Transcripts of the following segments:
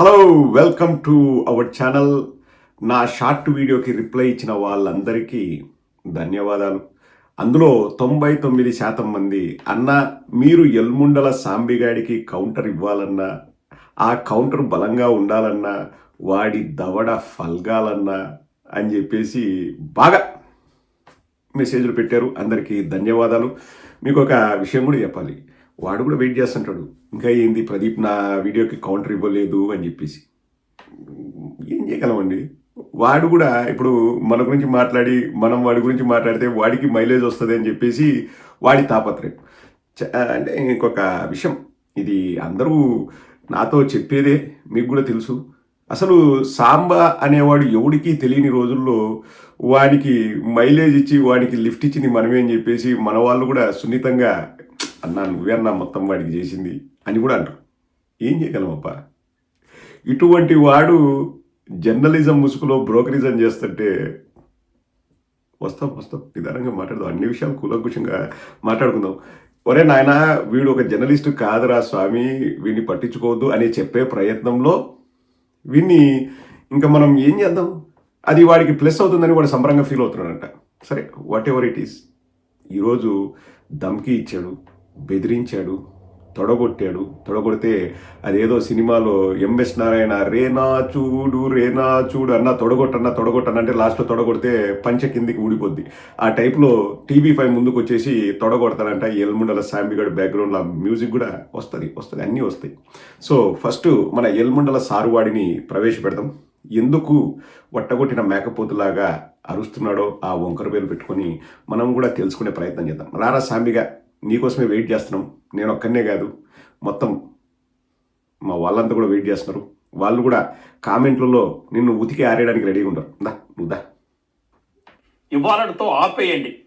Hello welcome to our channel నా short వీడియోకి reply ఇచ్చిన వాళ్ళందరికీ ధన్యవాదాలు. అందులో తొంభై తొమ్మిది శాతం మంది అన్న మీరు ఎల్ముండల సాంబిగాడికి కౌంటర్ ఇవ్వాలన్నా ఆ కౌంటర్ బలంగా ఉండాలన్నా వాడి దవడ ఫల్గాలన్నా అని చెప్పేసి బాగా మెసేజ్లు పెట్టారు. అందరికీ ధన్యవాదాలు. మీకు ఒక విషయం కూడా చెప్పాలి. వాడు కూడా వెయిట్ చేస్తుంటాడు. ఇంకా ఏంది ప్రదీప్ నా వీడియోకి కౌంటర్ ఇవ్వలేదు అని చెప్పేసి. ఏం చేయగలమండి? వాడు కూడా ఇప్పుడు మన గురించి మాట్లాడి మనం వాడి గురించి మాట్లాడితే వాడికి మైలేజ్ వస్తుంది అని చెప్పేసి వాడి తాపత్రయం చ- అంటే ఇంకొక విషయం. ఇది అందరూ నాతో చెప్పేదే మీకు కూడా తెలుసు. అసలు సాంబా అనేవాడు ఎవడికి తెలియని రోజుల్లో వాడికి మైలేజ్ ఇచ్చి వాడికి లిఫ్ట్ ఇచ్చింది మనమే అని చెప్పేసి మన వాళ్ళు కూడా సున్నితంగా అన్నా నువ్వే మొత్తం వాడికి చేసింది అని కూడా అంటారు. ఏం చేయగలమప్పా? ఇటువంటి వాడు జర్నలిజం ముసుగులో బ్రోకరిజం చేస్తుంటే వస్తాం వస్తాం. నిదానంగా మాట్లాడదాం. అన్ని విషయాలు కూలంకుషంగా మాట్లాడుకుందాం. ఒరే నాయన వీడు ఒక జర్నలిస్ట్ కాదురా స్వామి వీడిని పట్టించుకోవద్దు అని చెప్పే ప్రయత్నంలో వీడిని ఇంకా మనం ఏం చేద్దాం? అది వాడికి ప్లస్ అవుతుందని వాడు సంబరంగా ఫీల్ అవుతున్నాడంట. సరే వాట్ ఎవర్ ఇట్ ఈస్ ఈరోజు దమ్కి ఇచ్చాడు. బెదిరించాడు తొడగొట్టాడు. తొడగొడితే అదేదో సినిమాలో ఎంఎస్ నారాయణ రేనా చూడు రేనా చూడు అన్న తొడగొట్టన్న తొడగొట్టన్న అంటే లాస్ట్లో తొడగొడితే పంచ కిందికి ఊడిపోద్ది. ఆ టైప్లో టీవీ ఫైవ్ ముందుకు వచ్చేసి తొడగొడతాడంట ఎల్ముండల సాంబిగడ్ బ్యాక్గ్రౌండ్లో మ్యూజిక్ కూడా వస్తుంది వస్తుంది అన్నీ వస్తాయి. సో ఫస్ట్ మన ఎల్ముండల సారువాడిని ప్రవేశపెడదాం ఎందుకు వట్టగొట్టిన మేకపోతులాగా అరుస్తున్నాడో ఆ వంకర వేలు పెట్టుకొని మనం కూడా తెలుసుకునే ప్రయత్నం చేద్దాం. రారా సాంబిగా నీకోసమే వెయిట్ చేస్తున్నాం. నేను ఒక్కనే కాదు. మొత్తం మా వాళ్ళంతా కూడా వెయిట్ చేస్తున్నారు. వాళ్ళు కూడా కామెంట్లలో నిన్ను ఉతికి ఆరేయడానికి రెడీగా ఉంటారు దా నువ్వు దా. ఇవ్వాలతో ఆపేయండి.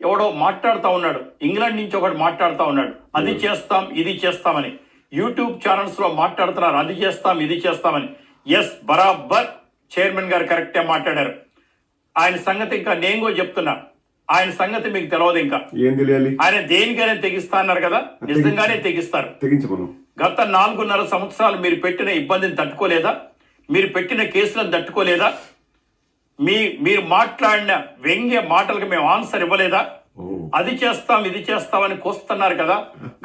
ఎవడో మాట్లాడుతూ ఉన్నాడు. ఇంగ్లాండ్ నుంచి ఒకడు మాట్లాడుతూ ఉన్నాడు. అది చేస్తాం ఇది చేస్తామని. యూట్యూబ్ ఛానల్స్లో మాట్లాడుతున్నారు. అది చేస్తాం ఇది చేస్తామని. ఎస్ బరాబర్ చైర్మన్ గారు కరెక్టే మాట్లాడారు. ఆయన సంగతి ఇంకా నేను కూడా చెప్తున్నా. ఆయన సంగతి మీకు తెలియదు ఇంకా. ఏం తెలియాలి ఆయన దేనికైనా తెగిస్తా అన్నారు కదా నిజంగానే తెగిస్తారు. గత నాలుగున్నర సంవత్సరాలు మీరు పెట్టిన ఇబ్బందిని తట్టుకోలేదా? మీరు పెట్టిన కేసులను తట్టుకోలేదా? మీ మీరు మాట్లాడిన వ్యంగ్య మాటలకు మేము ఆన్సర్ ఇవ్వలేదా? అది చేస్తాం ఇది చేస్తామని కోస్తున్నారు కదా?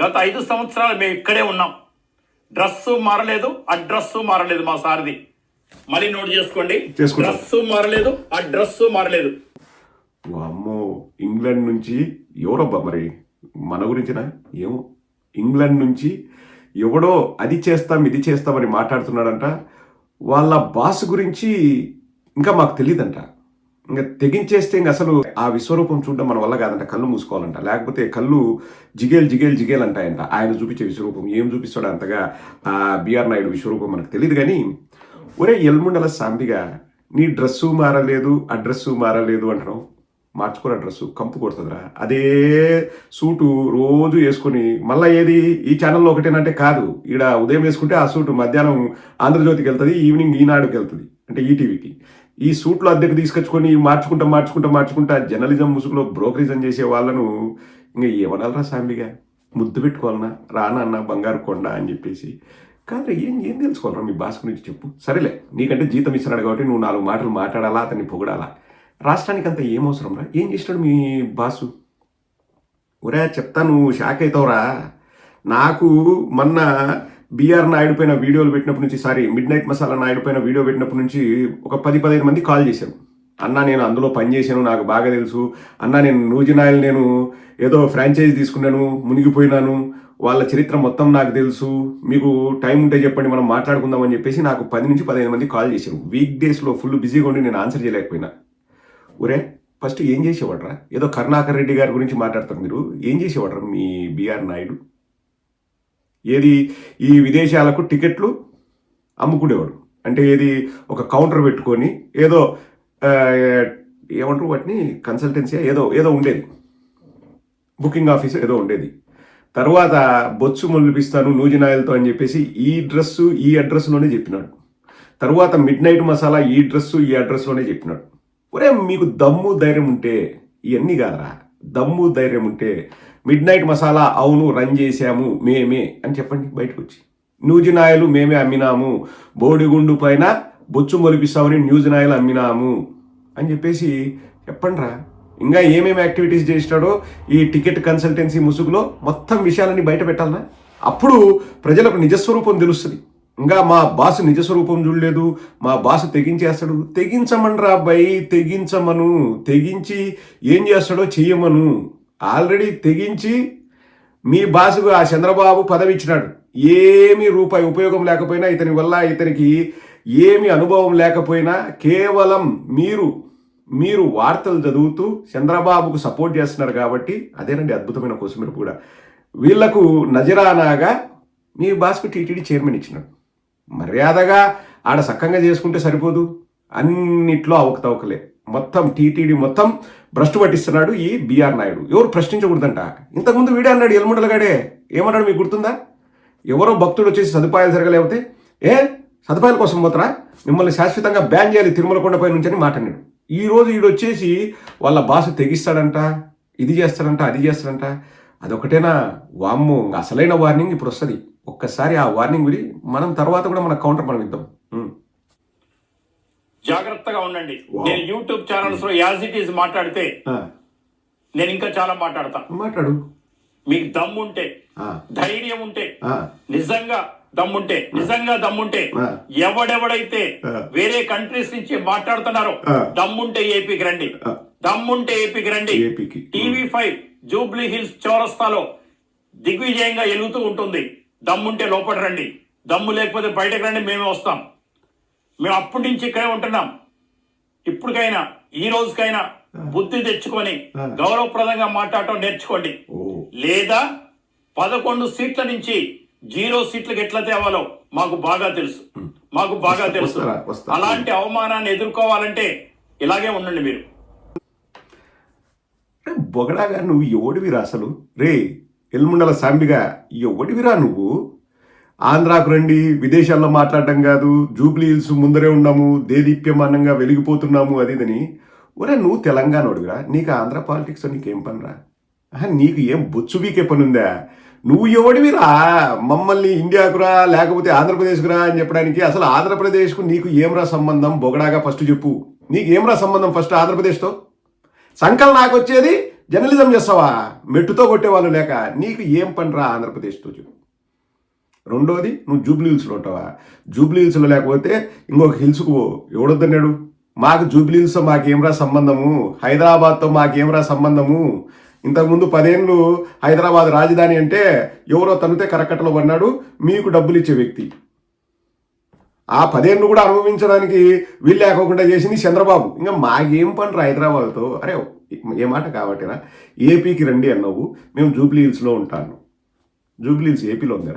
గత ఐదు సంవత్సరాలు మేము ఇక్కడే ఉన్నాం. డ్రెస్సు మారలేదు అడ్రస్సు మారలేదు మా సారది. మళ్ళీ నోట్ చేసుకోండి. డ్రెస్సు మారలేదు అడ్రస్సు మారలేదు. అమ్మో ఇంగ్లాండ్ నుంచి ఎవరబ్బా మరి మన గురించినా? ఏమో. ఇంగ్లాండ్ నుంచి ఎవడో అది చేస్తాం ఇది చేస్తామని మాట్లాడుతున్నాడంట. వాళ్ళ బాస్ గురించి ఇంకా మాకు తెలియదంట ఇంకా తెగించేస్తే ఇంక అసలు ఆ విశ్వరూపం చూడడం మన వల్ల కాదంట కళ్ళు మూసుకోవాలంట. లేకపోతే కళ్ళు జిగేల్ జిగేల్ జిగేల్ అంటాయంట. ఆయన చూపించే విశ్వరూపం ఏం చూపిస్తాడో అంతగా ఆ బిఆర్ నాయుడు విశ్వరూపం మనకు తెలియదు కానీ ఒరే ఎల్ముండల సాంబిగా నీ డ్రెస్సు మారలేదు ఆ డ్రెస్సు మారలేదు అంటున్నావు. మార్చుకోరా డ్రెస్సు కంపు కొడుతుందిరా. అదే సూటు రోజు వేసుకొని మళ్ళీ ఏది? ఈ ఛానల్లో ఒకటేనంటే కాదు. ఈడ ఉదయం వేసుకుంటే ఆ సూటు మధ్యాహ్నం ఆంధ్రజ్యోతికి వెళ్తుంది ఈవినింగ్ ఈనాడుకి వెళ్తుంది అంటే ఈటీవీకి ఈ సూట్లు అద్దెకు తీసుకొచ్చుకొని మార్చుకుంటా మార్చుకుంటా మార్చుకుంటా జర్నలిజం ముసుగులో బ్రోకరిజం చేసే వాళ్ళను ఇంకా ఏమనాలరా సాంబిగా? ముద్దు పెట్టుకోవాలన్నా రానా అన్న బంగారు కొండ అని చెప్పేసి. కాదు ఏం ఏం తెలుసుకోవాలరా మీ భాష గురించి చెప్పు. సరేలే నీకంటే జీతం ఇస్తున్నాడు కాబట్టి నువ్వు నాలుగు మాటలు మాట్లాడాలా అతన్ని పొగడాలా? రాష్ట్రానికి అంత ఏం రా? ఏం చేస్తాడు మీ బాసు? ఒరే చెప్తా నువ్వు షాక్ అవుతావురా నాకు మొన్న బీఆర్ నాయుడు పైన వీడియోలు పెట్టినప్పటి నుంచి sorry midnight masala Naidu పైన వీడియో పెట్టినప్పటి నుంచి ఒక పది పదిహేను మంది కాల్ చేశారు అన్న నేను అందులో పనిచేశాను నాకు బాగా తెలుసు. అన్న నేను నూజినాయిల్ నేను ఏదో ఫ్రాంచైజ్ తీసుకున్నాను మునిగిపోయినాను. వాళ్ళ చరిత్ర మొత్తం నాకు తెలుసు. మీకు టైం ఉంటే చెప్పండి మనం మాట్లాడుకుందామని చెప్పేసి నాకు పది నుంచి పదిహేను మంది కాల్ చేశారు. వీక్ డేస్లో ఫుల్ బిజీగా ఉండి నేను ఆన్సర్ చేయలేకపోయినా. ఒరే ఫస్ట్ ఏం చేసేవాడరా? ఏదో కరుణాకర్ రెడ్డి గారి గురించి మాట్లాడతారు మీరు. ఏం చేసేవాడరా మీ బీఆర్ నాయుడు? ఏది ఈ విదేశాలకు టికెట్లు అమ్ముకునేవాడు? అంటే ఏది ఒక కౌంటర్ పెట్టుకొని ఏదో ఏమంటారు వాటిని? కన్సల్టెన్సీ ఏదో ఏదో ఉండేది. బుకింగ్ ఆఫీస్ ఏదో ఉండేది. తర్వాత బొచ్చు మొలిపిస్తాను నూజినాయలతో అని చెప్పేసి ఈ డ్రెస్సు ఈ అడ్రస్లోనే చెప్పినాడు. తర్వాత మిడ్ నైట్ మసాలా ఈ డ్రెస్సు ఈ అడ్రస్లోనే చెప్పినాడు. ఒరే మీకు దమ్ము ధైర్యం ఉంటే ఇవన్నీ కాదరా. దమ్ము ధైర్యం ఉంటే మిడ్ నైట్ మసాలా అవును రన్ చేశాము మేమే అని చెప్పండి బయటకు వచ్చి న్యూజినాయలు మేమే అమ్మినాము బోడిగుండు పైన బొచ్చు మొలిపిస్తామని న్యూజినాయలు అమ్మినాము అని చెప్పేసి చెప్పండిరా. ఇంకా ఏమేమి యాక్టివిటీస్ చేసినాడో ఈ టికెట్ కన్సల్టెన్సీ ముసుగులో మొత్తం విషయాలన్నీ బయట పెట్టాలనా అప్పుడు ప్రజలకు నిజస్వరూపం తెలుస్తుంది. ఇంకా మా బాసు నిజస్వరూపం చూడలేదు మా బాసు తెగించేస్తాడు. తెగించమనరా అబ్బాయి తెగించమను. తెగించి ఏం చేస్తాడో చెయ్యమను. ఆల్రెడీ తెగించి మీ బాసుకు ఆ చంద్రబాబు పదవి ఇచ్చినాడు ఏమీ రూపాయి ఉపయోగం లేకపోయినా ఇతని వల్ల ఇతనికి ఏమి అనుభవం లేకపోయినా కేవలం మీరు మీరు వార్తలు చదువుతూ చంద్రబాబుకు సపోర్ట్ చేస్తున్నారు కాబట్టి అదేనండి అద్భుతమైన కోసమిరు కూడా. వీళ్ళకు నజరానాగా మీ బాసుకు టీటీడీ చైర్మన్ ఇచ్చినాడు. మర్యాదగా ఆడ సక్కంగా చేసుకుంటే సరిపోదు. అన్నిట్లో అవకతవకలే. మొత్తం టీటీడీ మొత్తం భ్రష్టు పట్టిస్తున్నాడు ఈ బీఆర్ నాయుడు. ఎవరు ప్రశ్నించకూడదంట. ఇంతకుముందు వీడే అన్నాడు ఎల్ముండలగాడే ఏమన్నాడు మీకు గుర్తుందా? ఎవరో భక్తుడు వచ్చేసి సదుపాయాలు జరగలేకపోతే ఏ? సదుపాయాల కోసం పోతారా? మిమ్మల్ని శాశ్వతంగా బ్యాన్ చేయాలి తిరుమల కొండపై నుంచి అని మాట్లాడాడు ఈ రోజు ఈడు వచ్చేసి వాళ్ళ భాష తెగిస్తాడంట ఇది చేస్తాడంట అది చేస్తాడంట. అదొకటేనా? వామ్మో ఇంకా అసలైన వార్నింగ్ ఇప్పుడు వస్తుంది. ఒక్కసారి ఆ వార్నింగ్ విని మనం తర్వాత కూడా మన కౌంటర్ మనం ఇద్దాం. జాగ్రత్తగా ఉండండి. నేను యూట్యూబ్ ఛానల్స్లో యాజ్ ఇట్ ఈస్ మాట్లాడితే నేను ఇంకా చాలా మాట్లాడతా మాట్లాడు మీకు దమ్ముంటే ధైర్యం ఉంటే నిజంగా దమ్ముంటే నిజంగా దమ్ముంటే. ఎవడెవడైతే. వేరే కంట్రీస్ నుంచి మాట్లాడుతున్నారో. దమ్ముంటే ఏపీకి రండి. దమ్ముంటే ఏపీకి రండి ఏపీకి. టీవీ ఫైవ్ జూబ్లీ హిల్స్ చౌరస్తాలో దిగ్విజయంగా ఎలుగుతూ ఉంటుంది దమ్ముంటే లోపల రండి. దమ్ము లేకపోతే బయటకు రండి మేమే వస్తాం. మేము అప్పటి నుంచి ఇక్కడే ఉంటున్నాం. ఇప్పటికైనా ఈ రోజుకైనా బుద్ధి తెచ్చుకొని. గౌరవప్రదంగా మాట్లాడటం నేర్చుకోండి. లేదా పదకొండు సీట్ల నుంచి జీరో సీట్లకు ఎట్లా తేవాలో మాకు బాగా తెలుసు. మాకు బాగా తెలుసు? అలాంటి అవమానాన్ని ఎదుర్కోవాలంటే ఇలాగే ఉండండి మీరు. రే, బొగడాగా నువ్వు ఎవడివిరా అసలు. రే ఎల్ముండల సాంబిగా ఎవడివిరా నువ్వు? ఆంధ్రాకు రండి విదేశాల్లో మాట్లాడటం కాదు జూబ్లీ హిల్స్ ముందరే ఉన్నాము దేదీప్యమానంగా వెలిగిపోతున్నాము అది ఇదని ఒరే నువ్వు తెలంగాణ అడుగురా నీకు ఆంధ్ర పాలిటిక్స్ నీకేం పనిరా? నీకు ఏం బొచ్చు వీకే పని ఉందా నువ్వు ఎవడివిరా మమ్మల్ని ఇండియాకురా లేకపోతే ఆంధ్రప్రదేశ్కురా అని చెప్పడానికి అసలు ఆంధ్రప్రదేశ్కు నీకు ఏం రా సంబంధం? బొగడాగా ఫస్ట్ చెప్పు. నీకు ఏం రా సంబంధం ఫస్ట్ ఆంధ్రప్రదేశ్తో? సంకల్ నాకు వచ్చేది జర్నలిజం చేస్తావా? మెట్టుతో కొట్టేవాళ్ళు లేక నీకు ఏం పనిరా ఆంధ్రప్రదేశ్తో చెప్పు రెండోది నువ్వు జూబ్లీ హిల్స్లో ఉంటావా? జూబ్లీ హిల్స్లో లేకపోతే ఇంకొక హిల్స్కు పో. ఎవడొద్దన్నాడు? మాకు జూబ్లీ హిల్స్తో మాకేమరా సంబంధము? హైదరాబాద్తో మాకేమరా సంబంధము? ఇంతకుముందు పదేళ్ళు హైదరాబాద్ రాజధాని అంటే ఎవరో తనితే కరకట్టలో పడినాడు మీకు డబ్బులు ఇచ్చే వ్యక్తి. ఆ పదేళ్ళు కూడా అనుభవించడానికి వీలు లేకోకుండా చేసింది చంద్రబాబు. ఇంకా మాకేం పని హైదరాబాద్తో? అరే ఏ మాట కాబట్టిరా ఏపీకి రండి అన్నావు మేము జూబ్లీ హిల్స్లో ఉంటాను. జూబ్లీ హిల్స్ ఏపీలో ఉందా?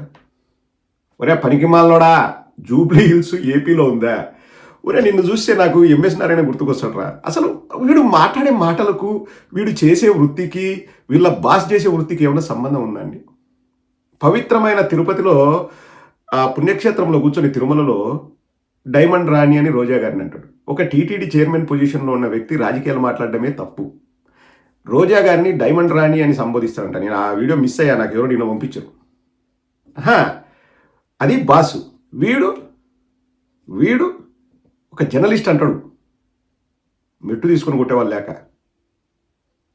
ఒరే పనికి మాలోడా జూబ్లీ హిల్స్ ఏపీలో ఉందా? ఒరే నిన్ను చూస్తే నాకు ఎంఎస్ నారాయణ గుర్తుకొస్తాడరా. అసలు వీడు మాట్లాడే మాటలకు వీడు చేసే వృత్తికి వీళ్ళ బాస్ చేసే వృత్తికి ఏమైనా సంబంధం ఉందండి పవిత్రమైన తిరుపతిలో ఆ పుణ్యక్షేత్రంలో కూర్చొని తిరుమలలో డైమండ్ రాణి అని రోజా గారిని అంటాడు. ఒక టీటీడీ చైర్మన్ పొజిషన్లో ఉన్న వ్యక్తి రాజకీయాలు మాట్లాడడమే తప్పు. రోజా గారిని డైమండ్ రాణి అని సంబోధిస్తారంట. నేను ఆ వీడియో మిస్ అయ్యా నాకు ఎవరో నిన్న పంపించరు. హా, అది బాసు. వీడు వీడు ఒక జర్నలిస్ట్ అంటాడు. మెట్టు తీసుకొని కొట్టేవాళ్ళు లేక.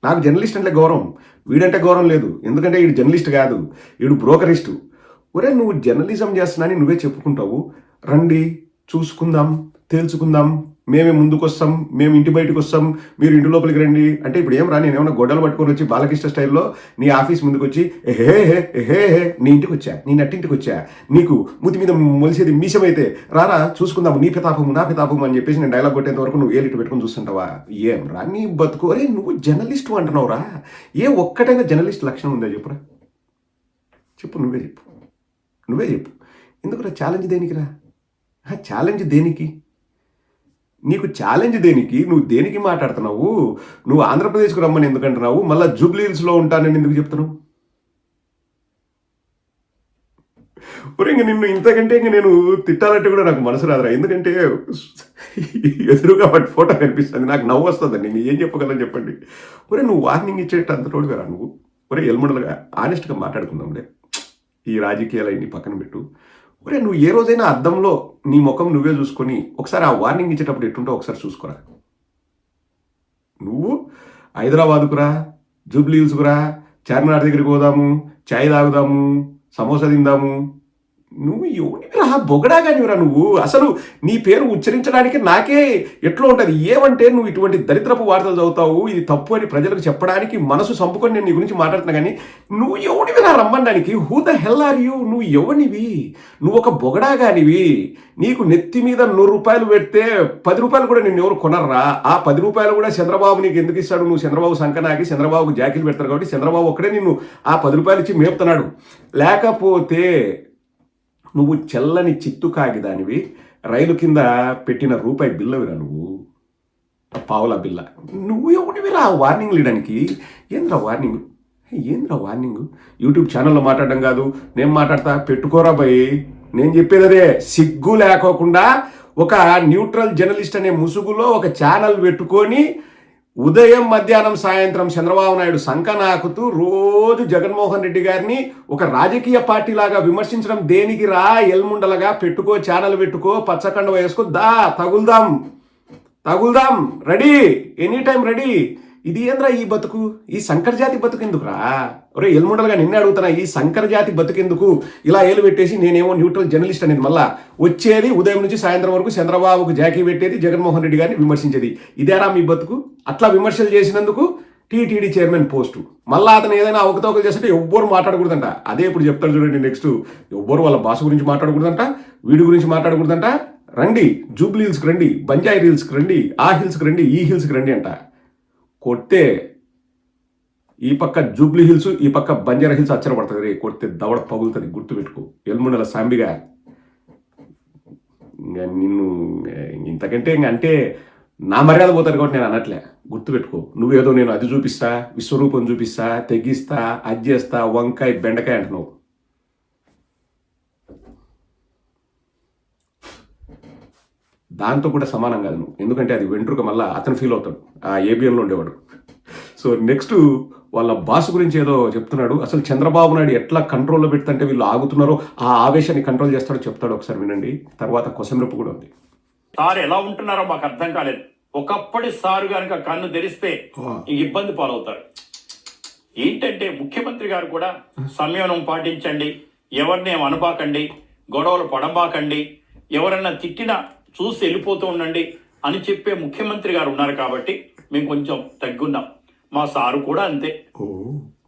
నాకు జర్నలిస్ట్ అంటే గౌరవం. వీడంటే గౌరవం లేదు. ఎందుకంటే వీడు జర్నలిస్ట్ కాదు. వీడు బ్రోకరిస్టు. ఒరే నువ్వు జర్నలిజం చేస్తున్నాని నువ్వే చెప్పుకుంటావు. రండి చూసుకుందాం తేల్చుకుందాం. మేమే ముందుకు వస్తాం మేము ఇంటి బయటకు వస్తాం మీరు ఇంటి లోపలికి రండి. అంటే ఇప్పుడు ఏం రా నేను ఏమైనా గొడ్డలు పట్టుకొని వచ్చి బాలకృష్ణ స్టైల్లో నీ ఆఫీస్ ముందుకు వచ్చి హే హే హే హే నీ ఇంటికి వచ్చా నీ నట్టింటికి వచ్చా నీకు ముతి మీద మొలిసేది మీసమైతే రారా చూసుకుందాము నీ పితాపము నా పితాపము అని చెప్పేసి నేను డైలాగ్ కొట్టేంత వరకు నువ్వు ఏలిట్టు పెట్టుకుని చూస్తుంటావా? ఏం రా నీ బతుకు అరే నువ్వు జర్నలిస్ట్ అంటున్నావురా ఏ ఒక్కటైనా జర్నలిస్ట్ లక్షణం ఉందా చెప్పురా? చెప్పు నువ్వే చెప్పు. నువ్వే చెప్పు. ఎందుకురా ఛాలెంజ్ దేనికిరా? ఛాలెంజ్ దేనికి? నీకు ఛాలెంజ్ దేనికి? నువ్వు దేనికి మాట్లాడుతున్నావు? నువ్వు ఆంధ్రప్రదేశ్కు రమ్మని ఎందుకంటున్నావు? మళ్ళీ జూబ్లీహిల్స్లో ఉంటానని ఎందుకు చెప్తున్నావు? ఒరే ఇంక నిన్ను ఇంతకంటే ఇంక నేను తిట్టాలంటే కూడా నాకు మనసు రాదురా. ఎందుకంటే ఎదురుగా వాటి ఫోటో కనిపిస్తుంది. నాకు నవ్వు వస్తుంది నేను ఏం చెప్పగలను చెప్పండి. ఒరే నువ్వు వార్నింగ్ ఇచ్చేట అంత తోడుగా నువ్వు? ఒరే ఎల్ముడలుగా ఆనెస్ట్గా మాట్లాడుకుందాంలే. ఈ రాజకీయాలన్నీ పక్కన పెట్టు. ఒరే నువ్వు ఏ రోజైనా అద్దంలో నీ ముఖం నువ్వే చూసుకొని ఒకసారి ఆ వార్నింగ్ ఇచ్చేటప్పుడు ఎట్టుంటో ఒకసారి చూసుకోరా? నువ్వు హైదరాబాద్కురా జూబ్లీ హిల్స్కురా చార్మినార్ దగ్గరికి పోదాము చాయ్ తాగుదాము సమోసా తిందాము నువ్వు ఎవరిరా బొగడా కానివరా నువ్వు? అసలు నీ పేరు ఉచ్చరించడానికి నాకే ఎట్లా ఉంటుంది? ఏమంటే నువ్వు ఇటువంటి దరిద్రపు వార్తలు చదువుతావు ఇది తప్పు అని ప్రజలకు చెప్పడానికి మనసు సంపుకొని నేను నీ గురించి మాట్లాడుతున్నా కానీ నువ్వు ఎవడివిరా రమ్మడానికి? Who the hell are you నువ్వు ఎవనివి? నువ్వు ఒక బొగడా కానివి? నీకు నెత్తి మీద నూరు రూపాయలు పెడితే పది రూపాయలు కూడా నేను ఎవరు కొనర్రా? ఆ పది రూపాయలు కూడా చంద్రబాబు నీకు ఎందుకు ఇస్తాడు? నువ్వు చంద్రబాబు సంకనాకి చంద్రబాబుకు జాకీలు పెడతారు కాబట్టి చంద్రబాబు ఒక్కడే నిన్ను ఆ పది రూపాయలు ఇచ్చి మేపుతున్నాడు. లేకపోతే నువ్వు చెల్లని చిత్తు కాగిదానివి రైలు కింద పెట్టిన రూపాయి బిల్లవిరా నువ్వు? పావుల బిల్ల. నువ్వు ఎవడివిరా వార్నింగ్ లేడానికి ఏంద్రా వార్నింగ్ ఏంద్రా వార్నింగ్ యూట్యూబ్ ఛానల్లో మాట్లాడడం కాదు. నేను మాట్లాడతా పెట్టుకోరా భయ్ నేను చెప్పేది అదే సిగ్గు లేకోకుండా ఒక న్యూట్రల్ జర్నలిస్ట్ అనే ముసుగులో ఒక ఛానల్ పెట్టుకొని ఉదయం మధ్యాహ్నం సాయంత్రం చంద్రబాబు నాయుడు సంక నాకుతూ రోజు జగన్మోహన్ రెడ్డి గారిని ఒక రాజకీయ పార్టీ లాగా విమర్శించడం దేనికి రా? ఎల్ముండలగా పెట్టుకో ఛానల్ పెట్టుకో పచ్చకండ వేసుకో. దా తగులుదాం. తగులుదాం. రెడీ. Any time ready. ఇది ఏంద్రా ఈ బతుకు? ఈ సంకర జాతి బతుకు ఎందుకురా ఒరే ఎల్ముండలుగా నిన్నే అడుగుతున్నా ఈ సంకర జాతి బతుకెందుకు? ఇలా ఏలు పెట్టేసి నేనేమో న్యూట్రల్ జర్నలిస్ట్ అనేది మళ్ళా. వచ్చేది ఉదయం నుంచి సాయంత్రం వరకు చంద్రబాబుకు జాకీ పెట్టేది జగన్మోహన్ రెడ్డి గారిని విమర్శించేది. ఇదేరా మీ బతుకు? అట్లా విమర్శలు చేసినందుకు టీటీడీ చైర్మన్ పోస్టు. మళ్ళా అతను ఏదైనా అవకతవకలు చేస్తుంటే ఎవ్వరు మాట్లాడకూడదంట. అదే ఇప్పుడు చెప్తారు చూడండి నెక్స్ట్. ఎవ్వరు వాళ్ళ భాష గురించి మాట్లాడకూడదంట వీడి గురించి మాట్లాడకూడదంట. రండి జూబ్లీ హిల్స్కి రండి బంజాయి హిల్స్కి రండి ఆ హిల్స్కి రండి ఈ హిల్స్కి రండి అంట. కొడితే ఈ పక్క జూబ్లీ హిల్స్ ఈ పక్క బంజారా హిల్స్ అచ్చరపడుతుంది రే. కొడితే దవడ పగులుతుంది. గుర్తుపెట్టుకో. ఎల్ముండల సాంబిగా. ఇంకా నిన్ను ఇంతకంటే అంటే నా మర్యాద పోతారు కాబట్టి నేను అనట్లే. గుర్తుపెట్టుకో. నువ్వేదో నేను అది చూపిస్తా విశ్వరూపం చూపిస్తా తెగిస్తా అది చేస్తా వంకాయ బెండకాయ అంటున్నావు. దాంతో కూడా సమానం కాదు నువ్వు. ఎందుకంటే అది వెంట్రుక మళ్ళా అతను ఫీల్ అవుతాడు. ఆ ఏబిఎన్లో ఉండేవాడు. సో నెక్స్ట్ వాళ్ళ బాస్ గురించి ఏదో చెప్తున్నాడు. అసలు చంద్రబాబు నాయుడు ఎట్లా కంట్రోల్లో పెడుతుంటే వీళ్ళు ఆగుతున్నారో ఆ ఆవేశాన్ని కంట్రోల్ చేస్తాడో చెప్తాడు ఒకసారి వినండి. తర్వాత కొసమెరుపు కూడా ఉంది. సార్ ఎలా ఉంటున్నారో మాకు అర్థం కాలేదు. ఒకప్పటి సారు కనుక కన్ను తెరిస్తే ఇబ్బంది పాలవుతారు. ఏంటంటే ముఖ్యమంత్రి గారు కూడా సంయమనం పాటించండి ఎవరిని ఏం అనబాకండి గొడవలు పడబాకండి ఎవరన్నా తిట్టినా చూసి వెళ్ళిపోతూ ఉండండి అని చెప్పే ముఖ్యమంత్రి గారు ఉన్నారు కాబట్టి మేము కొంచెం తగ్గున్నాం. మా సారు కూడా అంతే. ఓ.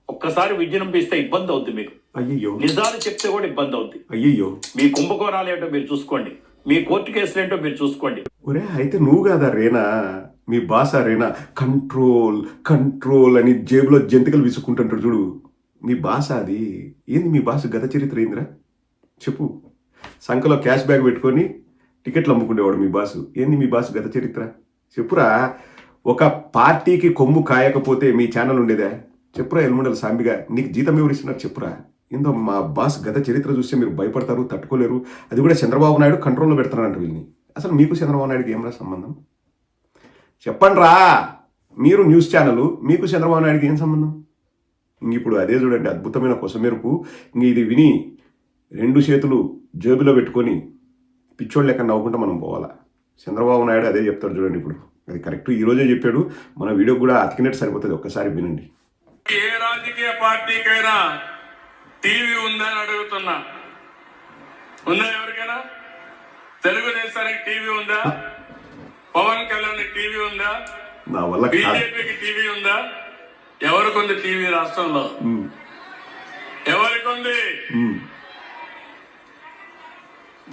ఒక్కసారి విజృంభిస్తే ఇబ్బంది అవుద్ది మీకు. అయ్యయ్యో. నిజాలు చెప్తే కూడా ఇబ్బంది అవుద్ది. అయ్యయ్యో. మీ కుంభకోణాలు ఏంటో మీరు చూసుకోండి. మీ కోర్టు కేసులు ఏంటో మీరు చూసుకోండి. ఒరే అయితే నువ్వు కాదా రేనా? మీ బాస రేనా? కంట్రోల్ కంట్రోల్ అని జేబులో జంతికలు విసుక్కుంటుంటాడు చూడు. మీ బాస అది. ఏంది మీ బాస గత చరిత్ర ఏందిరా? చెప్పు. సంఖలో క్యాష్ బ్యాగ్ పెట్టుకొని టికెట్లు అమ్ముకునేవాడు మీ బాసు. ఏంది మీ బాసు గత చరిత్ర? చెప్పురా ఒక పార్టీకి కొమ్ము కాయకపోతే మీ ఛానల్ ఉండేదా? చెప్పురా ఎల్ముండల సాంబిగా నీకు జీతం ఎవరు ఇస్తున్నారు చెప్పురా. ఏందో మా బాస్ గత చరిత్ర చూస్తే మీరు భయపడతారు తట్టుకోలేరు. అది కూడా చంద్రబాబు నాయుడు కంట్రోల్లో పెడతారంట వీళ్ళని. అసలు మీకు చంద్రబాబు నాయుడుకి ఏమరా సంబంధం? చెప్పండి రా మీరు న్యూస్ ఛానల్ మీకు చంద్రబాబు నాయుడుకి ఏం సంబంధం? ఇంక ఇప్పుడు అదే చూడండి అద్భుతమైన కొసమెరుపు. ఇంక ఇది విని రెండు చేతులు జేబులో పెట్టుకొని పిచ్చోళ్ళు లెక్క నవ్వుకుంటూ మనం పోవాలా? చంద్రబాబు నాయుడు అదే చెప్తాడు చూడండి ఇప్పుడు. అది కరెక్ట్. ఈ రోజే చెప్పాడు. మన వీడియో కూడా అతికినట్టు సరిపోతుంది. ఒక్కసారి వినండి. ఏ రాజకీయ పార్టీకైనా టీవీ ఉందని అడుగుతున్నా. ఉందా ఎవరికైనా? తెలుగుదేశానికి టీవీ ఉందా? పవన్ కళ్యాణ్ టీవీ ఉందా? నా వల్ల బీజేపీకి టీవీ ఉందా? ఎవరికి ఉంది టీవీ రాష్ట్రంలో? ఎవరికి ఉంది?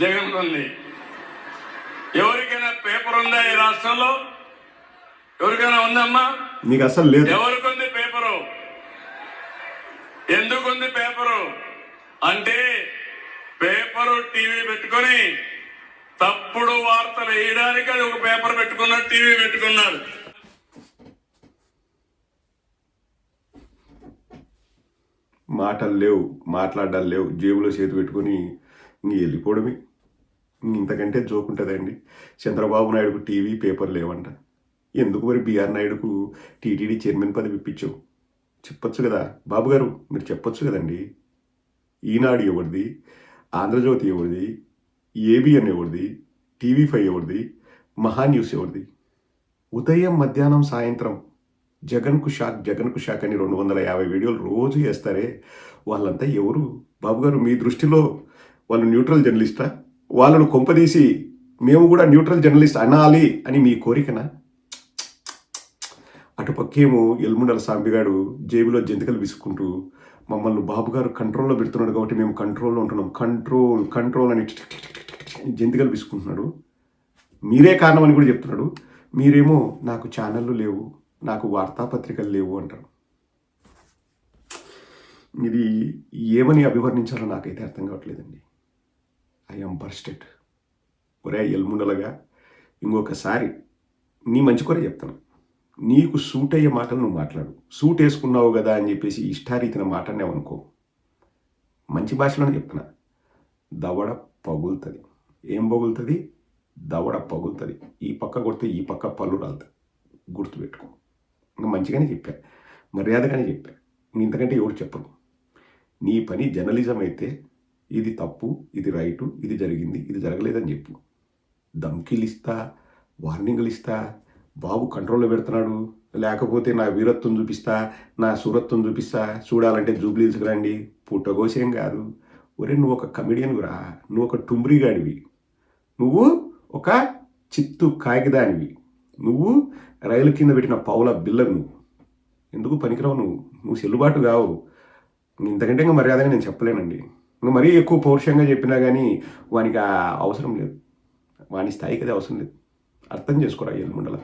జగన్ ఉంది. ఎవరికైనా పేపర్ ఉందా ఈ రాష్ట్రంలో? ఎవరికైనా ఉందమ్మా? నీకు అసలు లేదు. ఎవరికుంది పేపరు? ఎందుకుంది పేపరు? అంటే పేపరు టీవీ పెట్టుకొని తప్పుడు వార్తలు వేయడానికి అది ఒక పేపర్ పెట్టుకున్నాడు టీవీ పెట్టుకున్నాడు మాటలు లేవు మాట్లాడాలు లేవు జేబులో చేతి పెట్టుకొని ఇంక వెళ్ళిపోవడమే. ఇంతకంటే జోక్ ఉంటుందండి చంద్రబాబు నాయుడుకు టీవీ పేపర్ లేవంట. ఎందుకు మరి బీఆర్ నాయుడుకు టీటీడీ చైర్మన్ పదవి ఇప్పించావు? చెప్పొచ్చు కదా. బాబు గారు మీరు చెప్పొచ్చు కదండి. ఈనాడు ఎవరిది? ఆంధ్రజ్యోతి ఎవరిది? ఏబిఎన్ ఎవరిది? టీవీ ఫైవ్ ఎవరిది? మహా న్యూస్ ఎవరిది? ఉదయం మధ్యాహ్నం సాయంత్రం జగన్కు షాక్ జగన్కు షాక్ అని రెండు వందల యాభై వీడియోలు రోజు వేస్తారే వాళ్ళంతా ఎవరు? బాబు గారు మీ దృష్టిలో వాళ్ళు న్యూట్రల్ జర్నలిస్టా వాళ్ళను కొంపదీసి మేము కూడా న్యూట్రల్ జర్నలిస్ట్ అనాలి అని మీ కోరికనా? అటుపక్కేమో ఎల్ముండల సాంబిగాడు జేబులో జంతికలు విసుక్కుంటూ మమ్మల్ని బాబు గారు కంట్రోల్లో పెడుతున్నాడు కాబట్టి మేము కంట్రోల్లో ఉంటున్నాం. కంట్రోల్ కంట్రోల్ అని జంతికలు విసుకుంటున్నాడు మీరే కారణం అని కూడా చెప్తున్నాడు. మీరేమో నాకు ఛానళ్ళు లేవు నాకు వార్తాపత్రికలు లేవు అంటారు. ఇది ఏమని అభివర్ణించాలో నాకైతే అర్థం కావట్లేదండి. I'm bursted. ఒరే ఎల్ముండలగా ఇంకొకసారి నీ మంచి కొరే చెప్తాను నీకు సూట్ అయ్యే మాటలు నువ్వు మాట్లాడు. సూట్ వేసుకున్నావు కదా అని చెప్పేసి ఇష్టారీతిన మాటనే అనుకో. మంచి భాషలోనే చెప్తున్నా. దవడ పగులుతుంది. ఏం పగులుతుంది? దవడ పగులుతుంది. ఈ పక్క కొడితే ఈ పక్క పళ్ళు రాలుతుంది గుర్తుపెట్టుకో. ఇంకా మంచిగానే చెప్పా. మర్యాదగానే చెప్పా. ఇంతకంటే ఎవరు చెప్పరు నీ పని జర్నలిజం అయితే ఇది తప్పు ఇది రైటు ఇది జరిగింది ఇది జరగలేదని చెప్పు. ధమ్కీలు ఇస్తా వార్నింగ్లు ఇస్తా బాబు కంట్రోల్లో పెడుతున్నాడు లేకపోతే నా వీరత్వం చూపిస్తా నా సూరత్వం చూపిస్తా చూడాలంటే జూబ్లీస్కి రండి పుట్టగోసేం కాదు. ఒరే నువ్వు ఒక కమిడియన్ రా నువ్వు ఒక టుంబ్రిగాడివి నువ్వు ఒక చిత్తు కాగిదానివి. నువ్వు రైలు కింద పెట్టిన పావుల బిల్లర్ నువ్వు. ఎందుకు పనికిరావు నువ్వు? నువ్వు చెల్లుబాటు కావు. ఇంతకంటే ఇంకా మర్యాదగా నేను చెప్పలేనండి. ఇంకా మరీ ఎక్కువ పౌరుషంగా చెప్పినా కానీ వానికి అవసరం లేదు. వాని స్థాయికి అది అవసరం లేదు. అర్థం చేసుకోరా ఎల్లుండలా